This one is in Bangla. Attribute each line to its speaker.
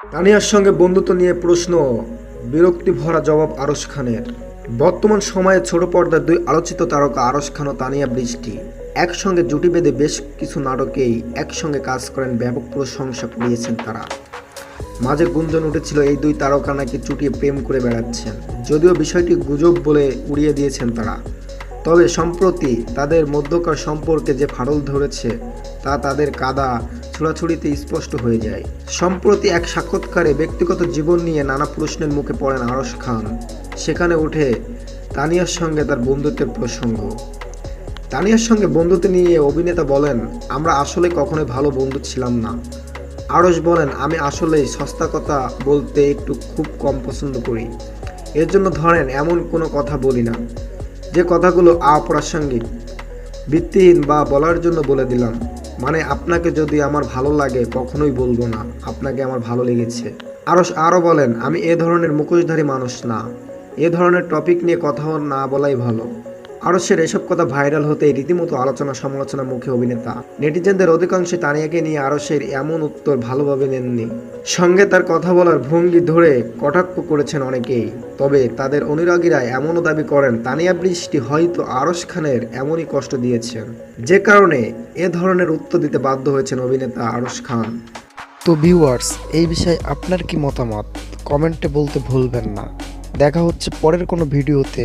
Speaker 1: তানিয়ার সঙ্গে বন্ধুত্ব নিয়ে প্রশ্ন বিরক্তি ভরা জবাব আরশ খানের। বর্তমান সময়ে ছোট পর্দার দুই আলোচিত তারকা আরশ খান ও তানিয়া বৃষ্টি। একসঙ্গে জুটি বেঁধে বেশ কিছু নাটকেই একসঙ্গে কাজ করেন ব্যাপক প্রশংসা কুড়িয়েছেন তারা। মাঝে গুঞ্জন উঠেছিল এই দুই তারকা নাকি চুটিয়ে প্রেম করে বেড়াচ্ছেন। যদিও বিষয়টি গুজব বলে উড়িয়ে দিয়েছেন তারা। তবে সম্প্রতি তাদের মধ্যকার সম্পর্কে যে ফাটল ধরেছে, তা তাদের কাদা ছোড়াছুড়িতে স্পষ্ট হয়ে যায়। সম্প্রতি এক সাক্ষাৎকারে ব্যক্তিগত জীবন নিয়ে নানা প্রশ্নের মুখে পড়েন আরশ খান। সেখানে উঠে তানিয়ার সঙ্গে তার বন্ধুত্বের প্রসঙ্গ। তানিয়ার সঙ্গে বন্ধুত্ব নিয়ে অভিনেতা বলেন, আমরা আসলে কখনোই ভালো বন্ধু ছিলাম না। আরশ বলেন, আমি আসলেই সস্তা কথা বলতে একটু খুব কম পছন্দ করি। এর জন্য ধরেন, এমন কোনো কথা বলি না। কথাগুলো অপ্রাসঙ্গিক, ভিত্তিহীন বা বলার জন্য বলে দিলাম। মানে আপনাকে যদি আমার ভালো লাগে, কখনোই বলব না। আপনাকে আমার ভালো লেগেছে। আরও আরও বলেন, আমি এ ধরনের মুখোশধারী মানুষ না। এ ধরনের টপিক নিয়ে কথাও না বলাই ভালো। আরশের এসব কথা ভাইরাল হতেই রীতিমতো আলোচনা সমালোচনা মুখে অভিনেতা, নেটিজেনদের অধিকাংশ তানিয়াকে নিয়ে আরশের এমন উত্তর ভালোভাবে নেননি। সঙ্গে তার কথা বলার ভঙ্গি ধরে কটাক্ষ করেছেন অনেকেই। তবে তাদের অনুরাগীরা এমনও দাবি করেন, তানিয়া বৃষ্টি হয়তো আরশ খানের এমনই কষ্ট দিয়েছেন যে কারণে এ ধরনের উত্তর দিতে বাধ্য হয়েছেন অভিনেতা আরশ খান।
Speaker 2: তো ভিউয়ার্স, এই বিষয়ে আপনার কি মতামত? কমেন্টে বলতে ভুলবেন না। দেখা হচ্ছে পরের কোনো ভিডিওতে।